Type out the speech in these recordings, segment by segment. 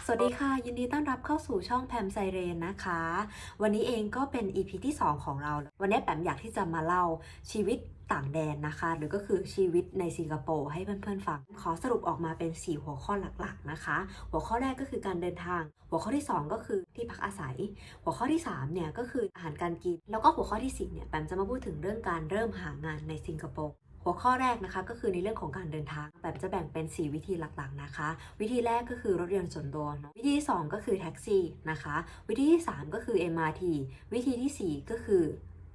สวัสดีค่ะ ยินดีต้อนรับเข้าสู่ช่องแพมไซเรนนะคะ วันนี้เองก็เป็น EP ที่ 2 ของเรา วันนี้แปมอยากที่จะมาเล่าชีวิตต่างแดนนะคะ หรือก็คือชีวิตในสิงคโปร์ให้เพื่อนๆฟัง ขอสรุปออกมาเป็น 4 หัวข้อหลักๆนะคะ หัวข้อแรกก็คือการเดินทาง หัวข้อที่ 2 ก็คือที่พักอาศัย หัวข้อที่3เนี่ยก็คืออาหารการกิน แล้วก็หัวข้อที่4เนี่ยแปมจะมาพูดถึงเรื่องการเริ่มหางานในสิงคโปร์ หัวข้อแรกนะคะก็คือในเรื่องของการเดินทางแบบจะแบ่งเป็น 4 วิธีหลักๆนะคะ วิธีแรกก็คือรถยนต์ส่วนตัวเนอะวิธีที่2ก็คือแท็กซี่นะคะ วิธีที่ 3 ก็คือ MRT วิธีทีสี่4 ก็คือ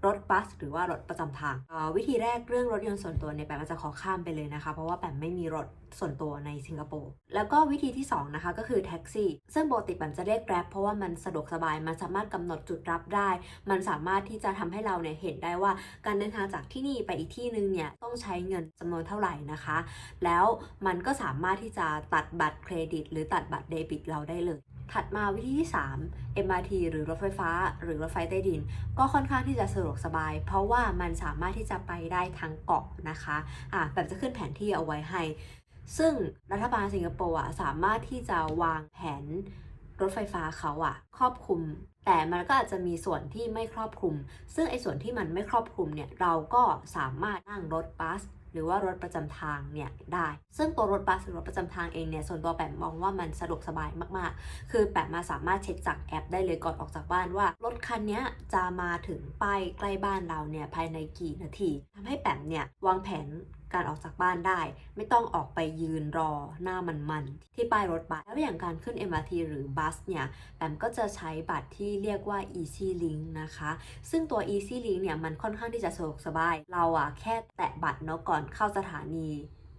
รถบัส หรือว่ารถประจำทาง วิธีแรกเรื่องรถยนต์ส่วนตัวเนี่ยแปมจะขอข้ามไปเลยนะคะ เพราะว่าแปมไม่มีรถส่วนตัวในสิงคโปร์แล้วก็วิธีที่ 2 นะคะก็คือแท็กซี่ ซึ่งปกติแปมจะเรียก Grab เพราะว่ามันสะดวกสบาย มันสามารถกำหนดจุดรับได้ มันสามารถที่จะทำให้เราเนี่ยเห็นได้ว่าการเดินทางจากที่นี่ไปอีกที่นึงเนี่ยต้องใช้เงินจำนวนเท่าไหร่นะคะ แล้วมันก็สามารถที่จะตัดบัตรเครดิต หรือตัดบัตรเดบิตเราได้เลย ถัดมาวิธีที่ 3 MRT หรือรถไฟฟ้า หรือรถไฟใต้ดิน ก็ค่อนข้างที่จะสะดวกสบาย เพราะว่ามันสามารถที่จะไปได้ทั้งเกาะนะคะอะแบบจะขึ้นแผนที่เอาไว้ให้ ซึ่งรัฐบาลสิงคโปร์อะสามารถที่จะวางแผนรถไฟฟ้าเขาอะครอบคลุม แต่มันก็อาจจะมีส่วนที่ไม่ครอบคลุม ซึ่งไอ้ส่วนที่มันไม่ครอบคลุมเนี่ยเราก็สามารถนั่งรถบัส หรือว่ารถประจำทางเนี่ยได้ ซึ่งตัวรถบัสหรือรถประจำทางเองเนี่ยส่วนตัวแปมมองว่ามันสะดวกสบายมากๆ คือแปมมาสามารถเช็คจากแอปได้เลยก่อนออกจากบ้านว่ารถคันนี้จะมาถึงป้ายใกล้บ้านเราเนี่ยภายในกี่นาทีทำให้แปมเนี่ยวางแผน การออกจากบ้านได้ ไม่ต้องออกไปยืนรอหน้ามันๆ ที่ป้ายรถบัสแล้วอย่างการขึ้น MRT หรือบัสเนี่ยแปมก็จะใช้บัตรที่เรียกว่า Easy Link นะคะ ซึ่งตัว Easy Link เนี่ยมันค่อนข้างที่จะสะดวกสบาย เราอะแค่แตะบัตรเนาะก่อนเข้าสถานี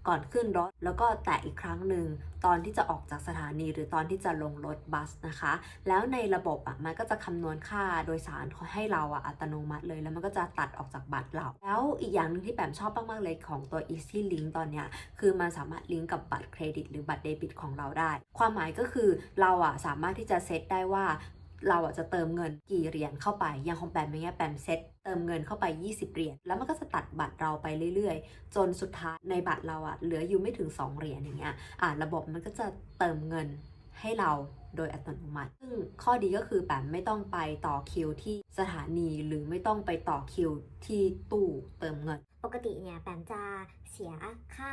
ก่อนขึ้นรถ แล้วก็แตะอีกครั้งหนึ่งตอนที่จะออกจากสถานีหรือตอนที่จะลงรถบัสนะคะ แล้วในระบบอะมันก็จะคำนวณค่าโดยสารให้เราอะอัตโนมัติเลย แล้วมันก็จะตัดออกจากบัตรเรา แล้วอีกอย่างหนึ่งที่แปมชอบมากๆเลยของตัว Easy Link ตอนเนี้ยคือมันสามารถลิงก์กับบัตรเครดิต หรือบัตรเดบิตของเราได้ ความหมายก็คือเราอะสามารถที่จะเซตได้ว่า เราอะจะเติมเงินกี่เหรียญเข้าไป อย่างของแปมอย่างเงี้ยแปมเซตเติมเงินเข้าไป 20 เหรียญ แล้วมันก็จะตัดบัตรเราไปเรื่อยๆ จนสุดท้ายในบัตรเราอะเหลืออยู่ไม่ถึง 2 เหรียญอย่างเงี้ย อะระบบมันก็จะเติมเงินให้เราโดยอัตโนมัติ ซึ่งข้อดีก็คือแปมไม่ต้องไปต่อคิวที่สถานีหรือไม่ต้องไปต่อคิวที่ตู้เติมเงิน ปกติเนี่ยแปมจะเสียค่า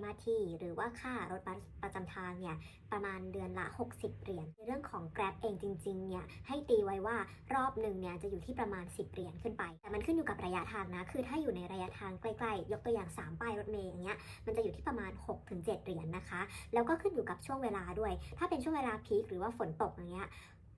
MRT หรือว่าค่ารถบัสประจำทางเนี่ยประมาณเดือนละ 60 เหรียญในเรื่องของ Grab เองจริงๆเนี่ยให้ตีไว้ว่ารอบหนึ่งเนี่ยจะอยู่ที่ประมาณ 10 เหรียญขึ้นไป แต่มันขึ้นอยู่กับระยะทางนะ คือถ้าอยู่ในระยะทางใกล้ๆ ยกตัวอย่าง 3 ป้ายรถเมย์อย่างเงี้ยมันจะอยู่ที่ประมาณ 6-7 เหรียญนะคะ แล้วก็ขึ้นอยู่กับช่วงเวลาด้วย ถ้าเป็นช่วงเวลาพีคหรือว่าฝนตกอย่างเงี้ย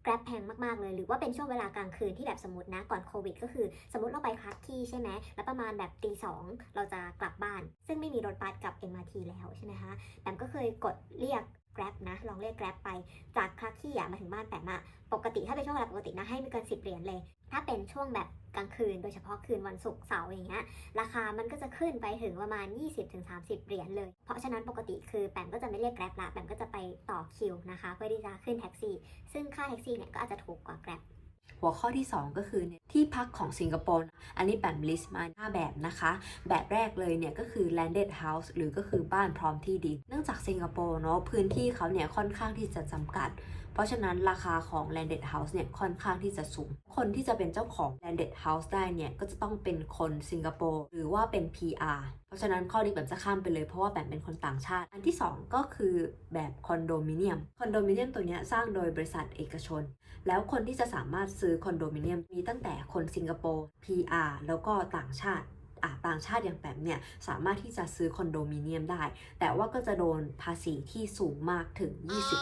แกร็บแพงมากๆเลย หรือว่าเป็นช่วงเวลากลางคืนที่แบบสมมตินะ ก่อนโควิด ก็คือสมมติเราไปคลักที่ใช่ไหมแล้วประมาณแบบตีสองเราจะกลับบ้าน ซึ่งไม่มีรถบัสกับ MRT แล้วใช่ไหมคะแบมก็เคยกดเรียก Grab นะ ลองเรียก Grab ไป จากคลักที่อะมาถึงบ้านแปมอะปกติถ้าเป็นช่วงเวลาปกตินะให้ไม่เกิน 10 เหรียญเลย ถ้าเป็นช่วงแบบกลางคืน โดยเฉพาะคืนวันศุกร์เสาร์อย่างเงี้ย ราคามันก็จะขึ้นไปถึงประมาณ 20-30 เหรียญเลย เพราะฉะนั้นปกติคือแปมก็จะไม่เรียก Grab ละ แปมก็จะไปต่อคิวนะคะ เพื่อที่จะขึ้นแท็กซี่ ซึ่งค่าแท็กซี่เนี่ยก็อาจจะถูกกว่า Grab หัวข้อที่ 2 ก็คือที่พักของสิงคโปร์อันนี้แปมลิสต์มา5แบบนะคะ แบบแรกเลยเนี่ยก็คือ landed house หรือก็คือบ้านพร้อมที่ดิน เนื่องจากสิงคโปร์เนาะพื้นที่เขาเนี่ยค่อนข้างที่จะจำกัด เพราะฉะนั้นราคาของ landed house เนี่ยค่อนข้างที่จะสูง คนที่จะเป็นเจ้าของ landed house ได้เนี่ยก็จะต้องเป็นคนสิงคโปร์หรือว่าเป็น PR เพราะฉะนั้นข้อนี้แบบจะข้ามไปเลยเพราะว่าแบบเป็นคนต่างชาติ อันที่ 2 ก็คือแบบคอนโดมิเนียม คอนโดมิเนียมตัวเนี้ยสร้างโดยบริษัทเอกชน แล้วคนที่จะสามารถซื้อคอนโดมิเนียมมีตั้งแต่คนสิงคโปร์ PR แล้วก็ต่างชาติ ต่างชาติอย่างแปมเนี่ยสามารถที่จะซื้อคอนโดมิเนียมได้ แต่ว่าก็จะโดนภาษีที่สูงมากถึง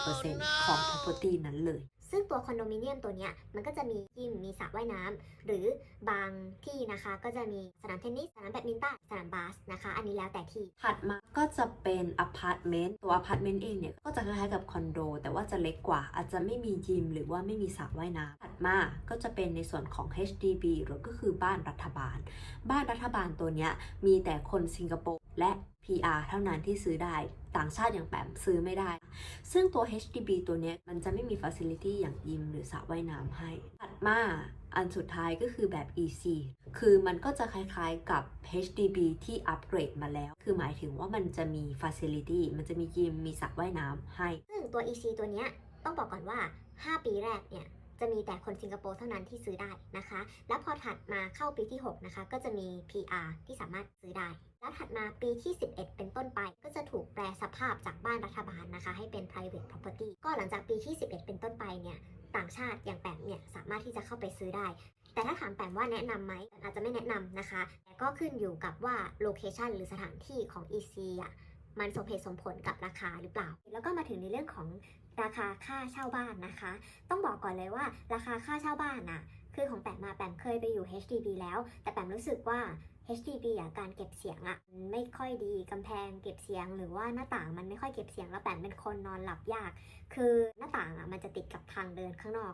20%ของ property นั้นเลย ซึ่งตัวคอนโดมิเนียมตัวเนี้ยมันก็จะมียิมมีสระว่ายน้ำหรือบางที่นะคะก็จะมีสนามเทนนิสสนามแบดมินตันสนามบาสนะคะ อันนี้แล้วแต่ที่ถัดมาก็จะเป็นอพาร์ตเมนต์ตัวอพาร์ตเมนต์เองเนี่ยก็จะคล้ายๆกับคอนโดแต่ว่าจะเล็กกว่าอาจจะไม่มียิมหรือว่าไม่มีสระว่ายน้ำถัดมาก็จะเป็นในส่วนของ HDB หรือก็คือบ้านรัฐบาล บ้านรัฐบาลตัวเนี้ยมีแต่คนสิงคโปร์ และ PR เท่านั้นที่ซื้อได้ ต่างชาติอย่างแปมซื้อไม่ได้ ซึ่งตัว HDB ตัวนี้มันจะไม่มี Facility อย่างยิมหรือสระว่ายน้ำให้ ถัดมาอันสุดท้ายก็คือแบบ EC คือมันก็จะคล้ายๆกับ HDB ที่อัปเกรดมาแล้ว คือหมายถึงว่ามันจะมี Facility มันจะมียิม มีสระว่ายน้ำให้ ซึ่งตัว EC ตัวเนี้ยต้องบอกก่อนว่า 5 ปีแรกเนี่ย จะมีแต่คนสิงคโปร์เท่านั้นที่ซื้อได้นะคะ แล้วพอถัดมาเข้าปีที่ 6 นะคะ ก็จะมี PR ที่สามารถซื้อได้ แล้วถัดมาปีที่ 11 เป็นต้นไป ก็จะถูกแปลสภาพจากบ้านรัฐบาลนะคะ ให้เป็น private property ก็หลังจากปีที่ 11 เป็นต้นไปเนี่ยต่างชาติอย่างแปมเนี่ยสามารถที่จะเข้าไปซื้อได้ แต่ถ้าถามแปมว่าแนะนำไหมอาจจะไม่แนะนำนะคะ แต่ก็ขึ้นอยู่กับว่าโลเคชันหรือสถานที่ของ EC อะ มันสมเหตุสมผลกับราคาหรือเปล่า แล้วก็มาถึงในเรื่องของราคาค่าเช่าบ้านนะคะ ต้องบอกก่อนเลยว่าราคาค่าเช่าบ้านน่ะคือของแปมมาแปมเคยไปอยู่ HDB แล้ว แต่แปมรู้สึกว่า HDB อะการเก็บเสียงอะไม่ค่อยดีกำแพงเก็บเสียงหรือว่าหน้าต่างมันไม่ค่อยเก็บเสียงแล้วแปมเป็นคนนอนหลับยาก คือหน้าต่างอะมันจะติดกับทางเดินข้างนอก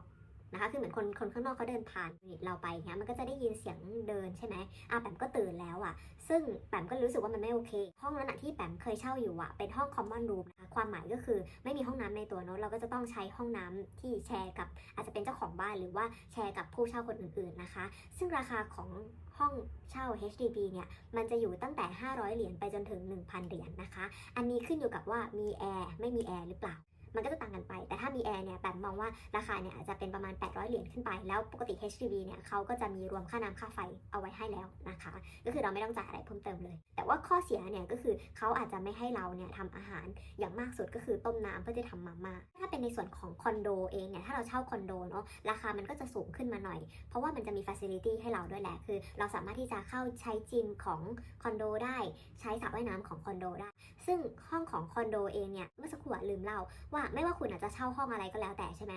นะคะ คือเหมือนคนคนข้างนอกเขาเดินผ่านเราไปเงี้ยมันก็จะได้ยินเสียงเดินใช่ไหมอะแปมก็ตื่นแล้วอะ ซึ่งแปมก็รู้สึกว่ามันไม่โอเค ห้องนั้นอะที่แปมเคยเช่าอยู่อะเป็นห้อง common room นะคะความหมายก็คือไม่มีห้องน้ำในตัวเนอะเราก็จะต้องใช้ห้องน้ำที่แชร์กับอาจจะเป็นเจ้าของบ้านหรือว่าแชร์กับผู้เช่าคนอื่นๆนะคะ ซึ่งราคาของห้องเช่า HDB เนี่ย มันจะอยู่ตั้งแต่ 500 เหรียญไปจนถึง 1,000 เหรียญนะคะ อันนี้ขึ้นอยู่กับว่ามีแอร์ไม่มีแอร์หรือเปล่า มันก็จะต่างกันไป แต่ถ้ามีแอร์เนี่ยแปมมองว่าราคาเนี่ยอาจจะเป็นประมาณ 800 เหรียญขึ้นไป แล้วปกติ HDB เนี่ยเขาก็จะมีรวมค่าน้ำค่าไฟเอาไว้ให้แล้วนะคะ ก็คือเราไม่ต้องจ่ายอะไรเพิ่มเติมเลย แต่ว่าข้อเสียเนี่ยก็คือเขาอาจจะไม่ให้เราเนี่ยทำอาหารอย่างมากสุดก็คือต้มน้ำเพื่อจะทำมาม่าถ้าเป็นในส่วนของคอนโดเองเนี่ยถ้าเราเช่าคอนโดเนาะราคามันก็จะสูงขึ้นมาหน่อย เพราะว่ามันจะมีฟ a ซิลิตี้ให้เราด้วยแหละคือ เราสามารถที่จะเข้าใช้จิมของคอนโดได้ใช้สระว่ายน้ำของคอนโดได้ ซึ่งห้องของคอนโดเองเนี่ยเมื่อสักครู่ลืมเล่าว่าไม่ว่าคุณอาจจะเช่าห้องอะไรก็แล้วแต่ใช่ไหม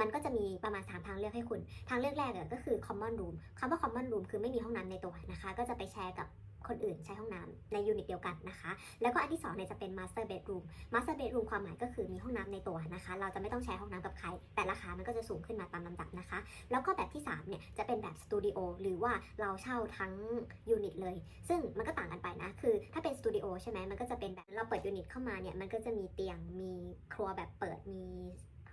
มันก็จะมีประมาณ 3 ทางเลือกให้คุณ ทางเลือกแรกก็คือ common room คำว่า common room คือไม่มีห้องน้ำในตัวนะคะ ก็จะไปแชร์กับ คนอื่นใช้ห้องน้ำในยูนิตเดียวกันนะคะ แล้วก็อันที่2เนี่ยจะเป็น master bedroom master bedroom ความหมายก็คือมีห้องน้ำในตัวนะคะ เราจะไม่ต้องใช้ห้องน้ำกับใคร แต่ราคามันก็จะสูงขึ้นมาตามลำดับนะคะ แล้วก็แบบที่3เนี่ยจะเป็นแบบสตูดิโอหรือว่าเราเช่าทั้งยูนิตเลย ซึ่งมันก็ต่างกันไปนะ คือถ้าเป็นสตูดิโอใช่ไหมมันก็จะเป็นแบบเราเปิดยูนิตเข้ามาเนี่ย มันก็จะมีเตียง มีครัวแบบเปิด มี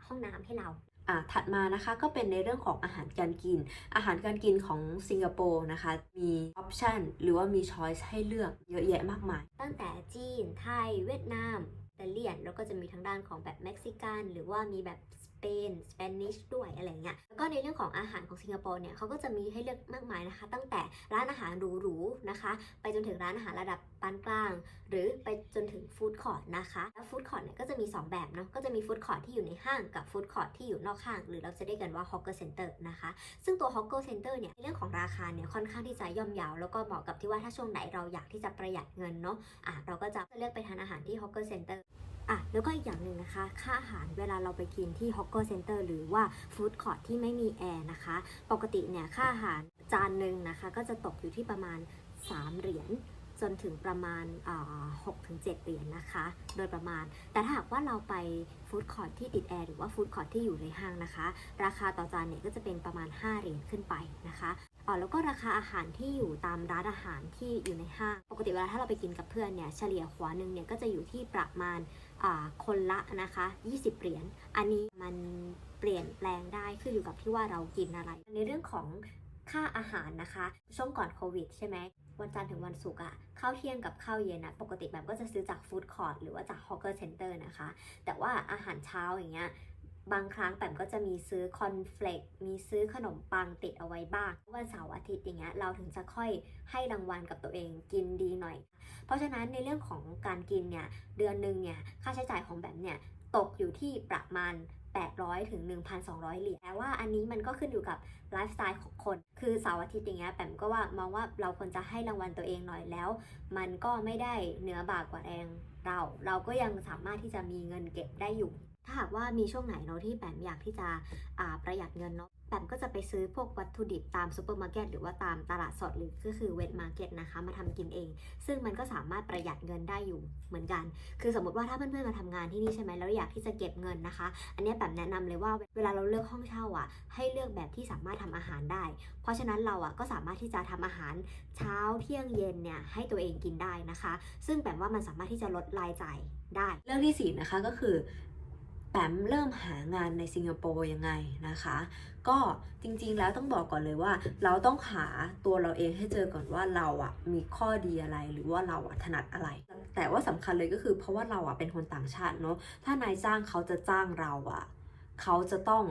ห้องน้ำให้เรา อะถัดมานะคะก็เป็นในเรื่องของอาหารการกิน อาหารการกินของสิงคโปร์นะคะ มีออปชันหรือว่ามีช้อยส์ให้เลือกเยอะแยะมากมาย ตั้งแต่จีน ไทย เวียดนามอิตาเลียนแล้วก็จะมีทางด้านของแบบเม็กซิกัน หรือว่ามีแบบส เปนสเปนิชด้วยอะไรเงี้ยแล้วก็ในเรื่องของอาหารของสิงคโปร์เนี่ยเขาก็จะมีให้เลือกมากมายนะคะ ตั้งแต่ร้านอาหารหรูๆนะคะ ไปจนถึงร้านอาหารระดับปานกลาง หรือไปจนถึงฟู้ดคอร์ทนะคะแล้วฟู้ดคอร์ทเนี่ยก็จะมี 2 แบบเนาะก็จะมีฟู้ดคอร์ทที่อยู่ในห้างกับฟู้ดคอร์ทที่อยู่นอกห้าง หรือเราจะเรียกกันว่าฮอกเกอร์เซ็นเตอร์นะคะซึ่งตัวฮอกเกอร์เซ็นเตอร์เนี่ยในเรื่องของราคาเนี่ยค่อนข้างที่จะย่อมเยาวแล้วก็เหมาะกับที่ว่าถ้าช่วงไหนเราอยากที่จะประหยัดเงินเนาะอะเราก็จะเลือกไปทานอาหารที่ฮอกเกอร์เซ็นเตอร์ อะแล้วก็อีกอย่างหนึ่งนะคะ ค่าอาหารเวลาเราไปกินที่ฮอกเกอร์เซ็นเตอร์หรือว่าฟู้ดคอร์ทที่ไม่มีแอร์นะคะ ปกติเนี่ยค่าอาหารจานหนึ่งนะคะ ก็จะตกอยู่ที่ประมาณ 3 เหรียญจนถึงประมาณหกถึงเจ็ดเหรียญนะคะ โดยประมาณ แต่ถ้าหากว่าเราไปฟู้ดคอร์ทที่ติดแอร์หรือว่าฟู้ดคอร์ทที่อยู่ในห้างนะคะ ราคาต่อจานเนี่ยก็จะเป็นประมาณ 5 เหรียญขึ้นไปนะคะ แล้วก็ราคาอาหารที่อยู่ตามร้านอาหารที่อยู่ในห้าง ปกติเวลาถ้าเราไปกินกับเพื่อนเนี่ยเฉลี่ยหัวหนึ่งเนี่ยก็จะอยู่ที่ประมาณคนละนะคะ 20 เหรียญ อันนี้มันเปลี่ยนแปลงได้ขึ้นอยู่กับที่ว่าเรากินอะไร ในเรื่องของค่าอาหารนะคะ ช่วงก่อนโควิดใช่ไหมวันจันทร์ถึงวันศุกร์อะข้าวเที่ยงกับข้าวเย็นอะปกติแบบก็จะซื้อจากฟู้ดคอร์ทหรือว่าจากฮอกเกอร์เซ็นเตอร์นะคะ แต่ว่าอาหารเช้าอย่างเงี้ย บางครั้งแปมก็จะมีซื้อคอนเฟลกมีซื้อขนมปังติดเอาไว้บ้าง วันเสาร์อาทิตย์อย่างเงี้ยเราถึงจะค่อยให้รางวัลกับตัวเองกินดีหน่อย เพราะฉะนั้นในเรื่องของการกินเนี่ยเดือนหนึ่งเนี่ยค่าใช้จ่ายของแบมเนี่ยตกอยู่ที่ประมาณ 800 ถึง 1,200 เหรียญแต่ว่าอันนี้มันก็ขึ้นอยู่กับไลฟ์สไตล์ของคน คือเสาร์อาทิตย์อย่างเงี้ยแปมก็ว่ามองว่าเราควรจะให้รางวัลตัวเองหน่อยแล้ว มันก็ไม่ได้เหนือบากกว่าแรงเรา เราก็ยังสามารถที่จะมีเงินเก็บได้อยู่ ถ้าหากว่ามีช่วงไหนเนาะที่แปมอยากที่จะประหยัดเงินเนาะแปมก็จะไปซื้อพวกวัตถุดิบตามซูเปอร์มาร์เก็ตหรือว่าตามตลาดสดหรือก็คือเวทมาร์เก็ตนะคะมาทำกินเอง ซึ่งมันก็สามารถประหยัดเงินได้อยู่เหมือนกัน คือสมมติว่าถ้าเพื่อนๆมาทำงานที่นี่ใช่ไหมแล้วอยากที่จะเก็บเงินนะคะ อันนี้แปมแนะนำเลยว่าเวลาเราเลือกห้องเช่าอะ ให้เลือกแบบที่สามารถทำอาหารได้ เพราะฉะนั้นเราอะก็สามารถที่จะทำอาหารเช้าเที่ยงเย็นเนี่ยให้ตัวเองกินได้นะคะ ซึ่งแปมว่ามันสามารถที่จะลดรายจ่ายได้ เรื่องที่สี่นะคะก็คือ แปมเริ่มหางานในสิงคโปร์ยังไงนะคะ ก็จริงๆแล้วต้องบอกก่อนเลยว่า เราต้องหาตัวเราเองให้เจอก่อนว่าเราอะมีข้อดีอะไรหรือว่าเราอะถนัดอะไร แต่ว่าสำคัญเลยก็คือเพราะว่าเราอะเป็นคนต่างชาติเนาะถ้านายจ้างเขาจะจ้างเราอะเขาจะต้อง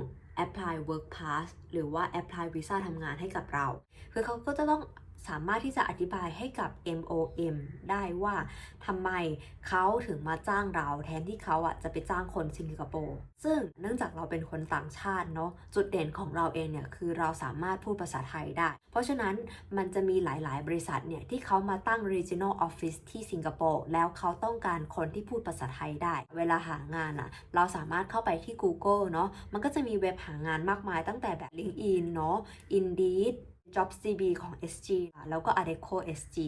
apply work pass หรือว่า apply visa ทำงานให้กับเรา คือเขาก็จะต้อง สามารถที่จะอธิบายให้กับ MOM ได้ว่าทำไมเขาถึงมาจ้างเราแทนที่เขาอะจะไปจ้างคนสิงคโปร์ซึ่งเนื่องจากเราเป็นคนต่างชาติเนาะจุดเด่นของเราเองเนี่ยคือเราสามารถพูดภาษาไทยได้ เพราะฉะนั้นมันจะมีหลายๆ บริษัทเนี่ยที่เขามาตั้ง regional office ที่สิงคโปร์แล้วเขาต้องการคนที่พูดภาษาไทยได้ เวลาหางานอะเราสามารถเข้าไปที่ Google เนาะมันก็จะมีเว็บหางานมากมายตั้งแต่แบบ LinkedIn เนาะ Indeed Job CB ของ SG แล้วก็ Adeco SG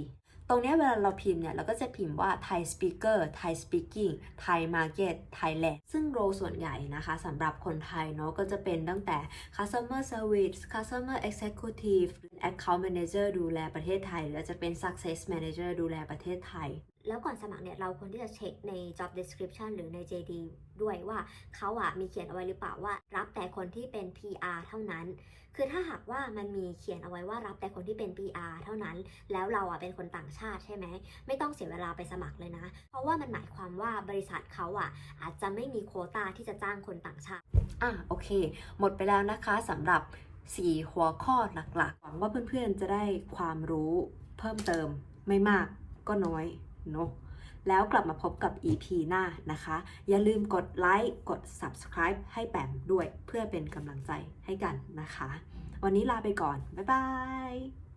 ตรงนี้เวลาเราพิมพ์เนี่ย เราก็จะพิมพ์ว่า Thai Speaker Thai Speaking Thai Market Thailand ซึ่งโรส่วนใหญ่นะคะสำหรับคนไทยเนาะก็จะเป็นตั้งแต่ Customer Service Customer Executive Account Manager ดูแลประเทศไทย หรือจะเป็น Success Manager ดูแลประเทศไทย แล้วก่อนสมัครเนี่ยเราควรที่จะเช็คใน job description หรือใน JD ด้วยว่าเขาอะมีเขียนเอาไว้หรือเปล่าว่า รับแต่คนที่เป็น PR เท่านั้น คือถ้าหากว่ามันมีเขียนเอาไว้ว่ารับแต่คนที่เป็น PR เท่านั้น แล้วเราอะเป็นคนต่างชาติใช่ไหม ไม่ต้องเสียเวลาไปสมัครเลยนะ เพราะว่ามันหมายความว่าบริษัทเขาอะอาจจะไม่มีโควตาที่จะจ้างคนต่างชาติ อะโอเค หมดไปแล้วนะคะสำหรับ 4 หัวข้อหลักๆ หวังว่าเพื่อนๆจะได้ความรู้เพิ่มเติมไม่มากก็น้อย เนาะแล้วกลับมาพบกับ EP หน้านะคะ อย่าลืมกดไลค์กด Subscribe ให้แปมด้วยเพื่อเป็นกำลังใจให้กันนะคะ วันนี้ลาไปก่อน บ๊ายบาย